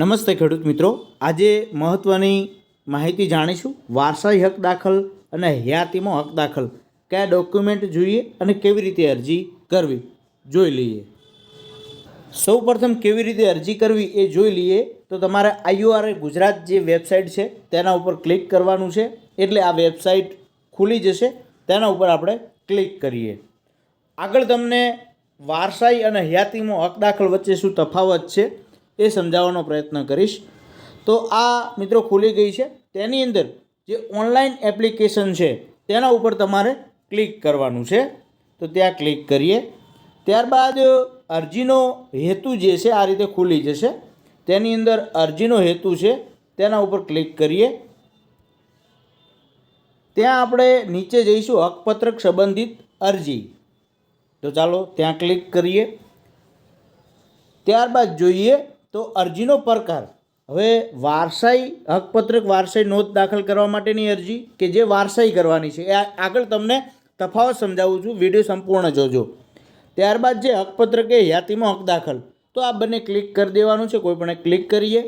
નમસ્તે ખેડૂત મિત્રો. આજે મહત્ત્વની માહિતી જાણીશું. વારસાઈ હક દાખલ અને હયાતીમાં હક દાખલ. કયા ડોક્યુમેન્ટ જોઈએ અને કેવી રીતે અરજી કરવી? જોઈ લઈએ. સૌ પ્રથમ કેવી રીતે અરજી કરવી એ જોઈ લઈએ. તો તમારે આઈયુઆરએ ગુજરાત જે વેબસાઇટ છે, તેના ઉપર ક્લિક કરવાનું છે. એટલે આ વેબસાઇટ ખુલી જશે. તેના ઉપર આપણે ક્લિક કરીએ. આગળ તમને વારસાઈ અને હયાતીમાં હક દાખલ વચ્ચે શું તફાવત છે? એ સમજાવવાનો પ્રયત્ન કરીશ. તો આ મિત્રો ખુલી ગઈ છે. તેની અંદર જે ઓનલાઈન એપ્લિકેશન છે, તેના ઉપર તમારે ક્લિક કરવાનું છે. તો ત્યાં ક્લિક કરીએ. ત્યારબાદ અરજીનો હેતુ જે છે, આ રીતે ખુલી જશે. તેની અંદર અરજીનો હેતુ છે, તેના ઉપર ક્લિક કરીએ. ત્યાં આપણે નીચે જઈશું, હકપત્રક સંબંધિત અરજી. તો ચાલો ત્યાં ક્લિક કરીએ. ત્યારબાદ જોઈએ તો અરજીનો પ્રકાર. હવે વારસાઈ, હકપત્રક વારસાઈ નોંધ દાખલ કરવા માટેની અરજી કે જે વારસાઈ કરવાની છે, એ આગળ તમને તફાવત સમજાવું છું, વીડિયો સંપૂર્ણ જોજો. ત્યારબાદ જે હકપત્રક એ યાતીમાં હક દાખલ, તો આ બંને ક્લિક કરી દેવાનું છે, કોઈ પણ ક્લિક કરીએ.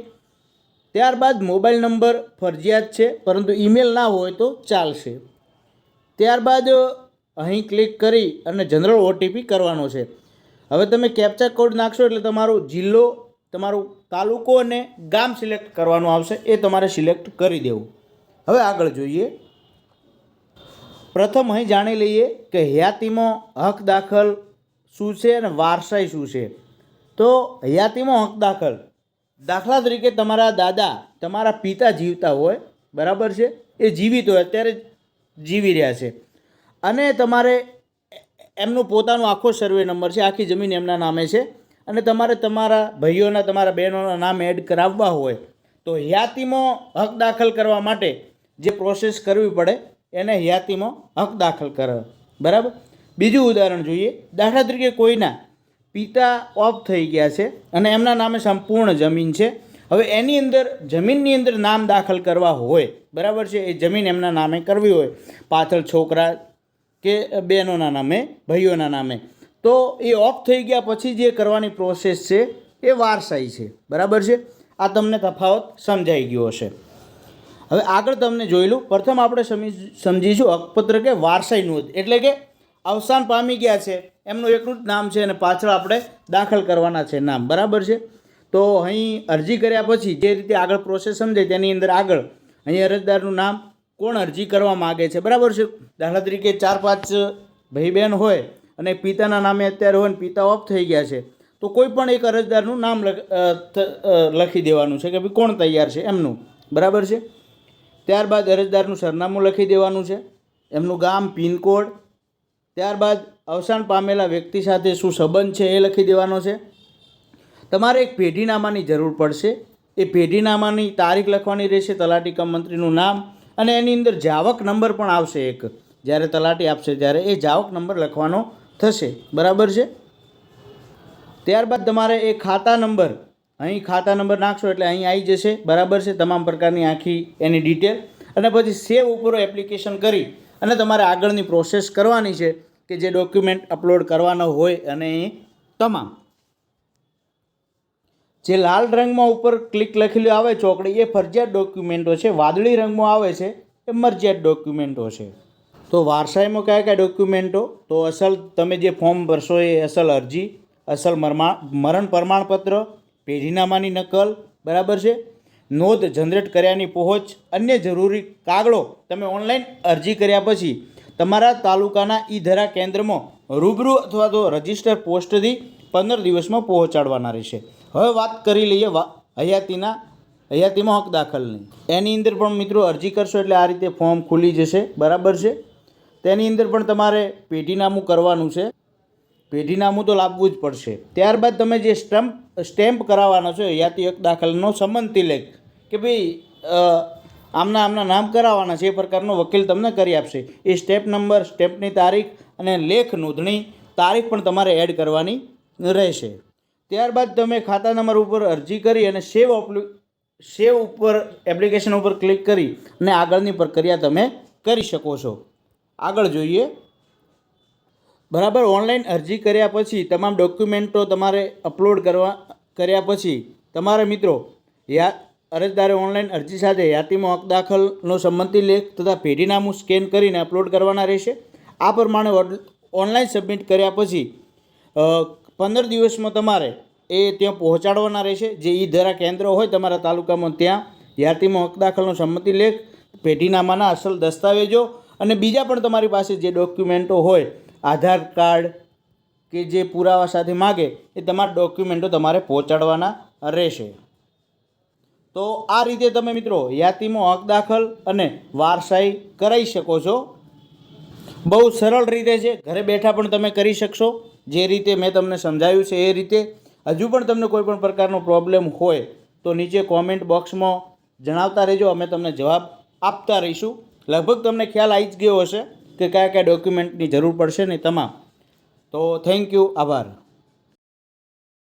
ત્યારબાદ મોબાઈલ નંબર ફરજિયાત છે, પરંતુ ઈમેલ ના હોય તો ચાલશે. ત્યારબાદ અહીં ક્લિક કરી અને જનરલ ઓટીપી કરવાનો છે. હવે તમે કેપ્ચા કોડ નાખશો એટલે તમારો જિલ્લો તમારું તાલુકો અને ગામ સિલેક્ટ કરવાનું આવશે, એ તમારે સિલેક્ટ કરી દેવું. હવે આગળ જોઈએ. પ્રથમ અહીં જાણી લઈએ કે હયાતીમાં હક દાખલ શું છે અને વારસાઈ શું છે. તો હયાતીમાં હક દાખલ. દાખલા તરીકે તમારા દાદા તમારા પિતા જીવતા હોય, બરાબર છે? એ જીવિત હોય, અત્યારે જીવી રહ્યા છે. અને તમારે એમનું પોતાનું આખો સર્વે નંબર છે, આખી જમીન એમના નામે છે. અને તમારે તમારા ભાઈઓના, તમારા બહેનોના નામ એડ કરાવવા હોય, તો હયાતીમાં હક દાખલ કરવા માટે જે પ્રોસેસ કરવી પડે, એને હયાતીમાં હક દાખલ કરે. બરાબર? બીજું ઉદાહરણ જોઈએ. દાખલા તરીકે કોઈના પિતા ઓફ થઈ ગયા છે અને એમના નામે સંપૂર્ણ જમીન છે. હવે એની અંદર, જમીનની અંદર નામ દાખલ કરવા હોય, બરાબર છે? એ જમીન એમના નામે કરવી હોય. પાછળ છોકરા કે બહેનોના નામે, ભાઈઓના નામે. તો એ ઓફ થઈ ગયા પછી જે કરવાની પ્રોસેસ છે, એ વારસાઈ છે. બરાબર છે? આ તમને તફાવત સમજાઈ ગયો હશે. હવે આગળ તમને જોઈ લઉં. પ્રથમ આપણે સમી- સમજીશું હકપત્ર કે વારસાઈ નોંધ. એટલે કે અવસાન પામી ગયા છે. એમનું એકનું જ નામ છે અને પાછળ આપણે દાખલ કરવાના છે નામ. બરાબર છે? તો અહીં અરજી કર્યા પછી જે રીતે આગળ પ્રોસેસ સમજાય તેની અંદર આગળ અહીં અરજદારનું નામ કોણ અરજી કરવા માગે છે. બરાબર છે? દાખલા તરીકે ચાર પાંચ ભાઈ બહેન હોય અને પિતાના નામે અત્યારે હોય ને પિતા ઓફ થઈ ગયા છે, તો કોઈ પણ એક અરજદારનું નામ લખ- દેવાનું છે કે ભાઈ કોણ તૈયાર છે એમનું. બરાબર છે? ત્યારબાદ અરજદારનું સરનામું લખી દેવાનું છે, એમનું ગામ પિનકોડ ત્યારબાદ અવસાન પામેલા વ્યક્તિ સાથે શું સંબંધ છે એ લખી દેવાનો છે. તમારે એક પેઢીનામાની જરૂર પડશે. એ પેઢીનામાની તારીખ લખવાની રહેશે, તલાટી કમ મંત્રીનું નામ અને એની અંદર જાવક નંબર પણ આવશે એક. જ્યારે તલાટી આપશે ત્યારે એ જાવક નંબર લખવાનો થશે. બરાબર છે? ત્યારબાદ તમારે એ ખાતા નંબર, અહીં ખાતા નંબર નાખશો એટલે અહીં આવી જશે. બરાબર છે? તમામ પ્રકારની આખી એની ડિટેલ. અને પછી સેવ ઉપર એપ્લિકેશન કરી અને તમારે આગળની પ્રોસેસ કરવાની છે કે જે ડોક્યુમેન્ટ અપલોડ કરવાનો હોય અને એ તમામ. જે લાલ રંગમાં ઉપર ક્લિક લખેલું આવે ચોકડી, એ ફરજિયાત ડોક્યુમેન્ટો છે. વાદળી રંગમાં આવે છે, એ મરજિયાત ડોક્યુમેન્ટો છે. તો વારસાઈમાં કયા કયા ડોક્યુમેન્ટો તો અસલ તમે જે ફોર્મ ભરશો એ અસલ અરજી, અસલ મરમા, મરણ પ્રમાણપત્ર, પેઢીનામાની નકલ, બરાબર છે? નોંધ જનરેટ કર્યાની પહોંચ, અન્ય જરૂરી કાગળો તમે ઓનલાઈન અરજી કર્યા પછી તમારા તાલુકાના ઈ ધરા કેન્દ્રમાં રૂબરૂ અથવા તો રજિસ્ટર પોસ્ટથી પંદર દિવસમાં પહોંચાડવાના રહેશે. હવે વાત કરી લઈએ હયાતીના, હયાતીમાં હક દાખલની. એની અંદર પણ મિત્રો અરજી કરશો એટલે આ રીતે ફોર્મ ખુલી જશે, બરાબર છે? તેની અંદર પણ તમારે પેઢીનામું કરવાનું છે. પેઢીનામું તો લાવવું જ પડશે. ત્યારબાદ તમે જે સ્ટમ્પ, સ્ટેમ્પ કરાવવાનો છો હયાતી એક દાખલનો સંબંધ લેખ કે ભાઈ આમના આમના નામ કરાવવાના છે, એ પ્રકારનો વકીલ તમને કરી આપશે. એ સ્ટેપ નંબર, સ્ટેમ્પની તારીખ અને લેખ નોંધણી, તારીખ પણ તમારે એડ કરવાની રહેશે. ત્યારબાદ તમે ખાતા નંબર ઉપર અરજી કરી અને સેવ સેવ ઉપર, એપ્લિકેશન ઉપર ક્લિક કરી અને આગળની પ્રક્રિયા તમે કરી શકો છો. આગળ જોઈએ. બરાબર, ઓનલાઈન અરજી કર્યા પછી તમામ ડોક્યુમેન્ટો તમારે અપલોડ કરવા, કર્યા પછી તમારે મિત્રો યા, અરજદારે ઓનલાઈન અરજી સાથે યાતીમાં હક દાખલનો સંમતિ લેખ તથા પેઢીનામું સ્કેન કરીને અપલોડ કરવાના રહેશે. આ પ્રમાણે ઓનલાઈન સબમિટ કર્યા પછી પંદર દિવસમાં તમારે એ ત્યાં પહોંચાડવાના રહેશે. જે ઈ ધરા કેન્દ્ર હોય તમારા તાલુકામાં ત્યાં યાતીમાં હક દાખલનો સંમતિ લેખ, પેઢીનામાના અસલ દસ્તાવેજો અને બીજા પણ તમારી પાસે જે ડોક્યુમેન્ટો હોય, આધાર કાર્ડ કે જે પુરાવા સાથે માગે, એ તમારા ડોક્યુમેન્ટો તમારે પહોંચાડવાના રહેશે. તો આ રીતે તમે મિત્રો યાતિમાં હક દાખલ અને વારસાઈ કરાવી શકો છો. બહુ સરળ રીતે છે, ઘરે બેઠા પણ તમે કરી શકશો. જે રીતે મેં તમને સમજાવ્યું છે એ રીતે. હજુ પણ તમને કોઈ પણ પ્રકારનો પ્રોબ્લેમ હોય તો નીચે કોમેન્ટ બોક્સમાં જણાવતા રહેજો, અમે તમને જવાબ આપતા રહીશું. લગભગ તમને ખ્યાલ આવી જ ગયો હશે કે કયા કયા ડોક્યુમેન્ટની જરૂર પડશે ને તમામ. તો થેન્ક યુ આભાર.